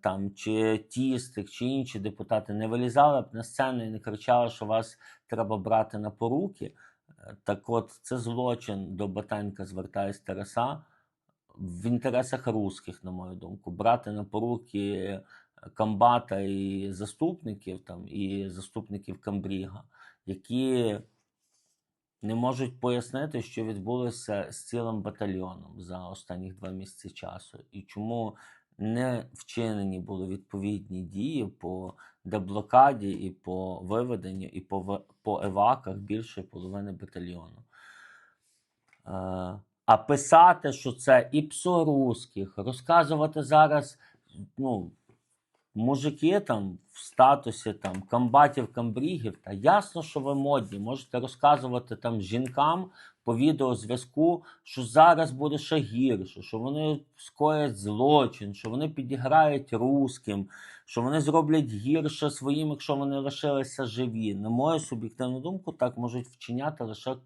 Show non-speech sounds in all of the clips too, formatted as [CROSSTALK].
там, чи Тістик, чи інші депутати не вилізали б на сцену і не кричали, що вас треба брати на поруки. Е, Так от, це злочин до Батенка, звертаюсь Тараса, в інтересах русських, на мою думку, брати на поруки комбата і заступників, там, і заступників Камбріга, які не можуть пояснити, що відбулося з цілим батальйоном за останні два місяці часу, і чому не вчинені були відповідні дії по деблокаді і по виведенню, і по, по еваках більшої половини батальйону. Е, А писати, що це і псорусських, розказувати зараз, ну, мужики там в статусі там комбатів, камбрігів, та ясно, що ви модні. Можете розказувати там жінкам по відеозв'язку, що зараз буде ще гірше, що вони скоять злочин, що вони підіграють русським, що вони зроблять гірше своїм, якщо вони лишилися живі. На мою суб'єктивну думку, так можуть вчиняти лише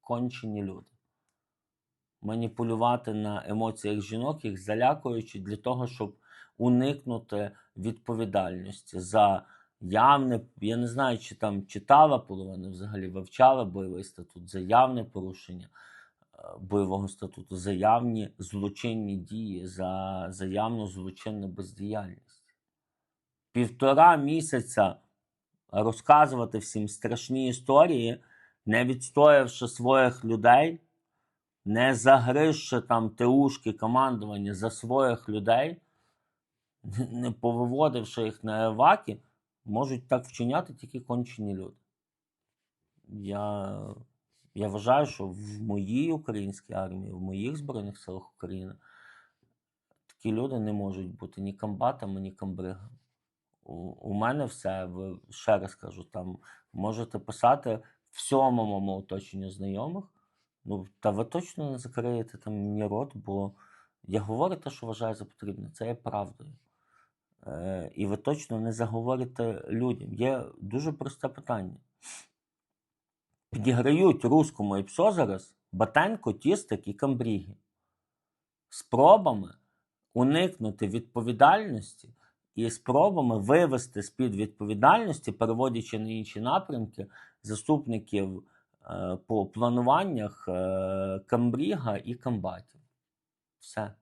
кончені люди. Маніпулювати на емоціях жінок, їх залякуючи для того, щоб уникнути відповідальності за явне, я не знаю, чи там читала половина, взагалі вивчала бойовий статут, за явне порушення е, бойового статуту, за явні злочинні дії, за, за явну злочинну бездіяльність. Півтора місяця розказувати всім страшні історії, не відстоявши своїх людей, не загризши там теушки командування за своїх людей, [LAUGHS] не повиводивши їх на еваки, можуть так вчиняти тільки кончені люди. Я, я вважаю, що в моїй українській армії, в моїх Збройних силах України такі люди не можуть бути ні комбатами, ні комбригами. У, у мене все, ще раз кажу, там можете писати всьому моєму оточенню знайомих. Ну, та ви точно не закриєте там мені рот, бо я говорю те, що вважаю за потрібне. Це є правдою. Е, і ви точно не заговорите людям. Є дуже просте питання. Підіграють руському і ПСО зараз Батенко, Тістик і Камбріги. Спробами уникнути відповідальності і спробами вивести з-під відповідальності, переводячи на інші напрямки заступників е, по плануваннях е, Камбріга і Камбатів. Все.